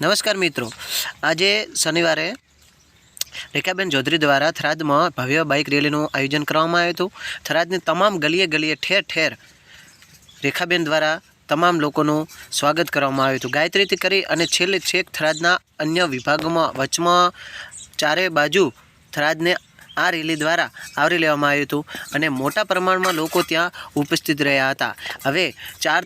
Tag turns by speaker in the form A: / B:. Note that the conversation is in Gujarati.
A: નમસ્કાર મિત્રો. આજે શનિવારે રેખાબેન ચૌધરી દ્વારા થરાદમાં ભવ્ય બાઇક રેલીનું આયોજન કરવામાં આવ્યું હતું. થરાદની તમામ ગલીએ ગલીએ ઠેર ઠેર રેખાબેન દ્વારા તમામ લોકોનું સ્વાગત કરવામાં આવ્યું હતું. ગાયત્રીથી કરી અને છેલ્લે છેક થરાદના અન્ય વિભાગોમાં વચમાં ચારે બાજુ થરાદને આ રેલી દ્વારા આવરી લેવામાં આવ્યું હતું અને મોટા પ્રમાણમાં લોકો ત્યાં ઉપસ્થિત રહ્યા હતા. હવે ચાર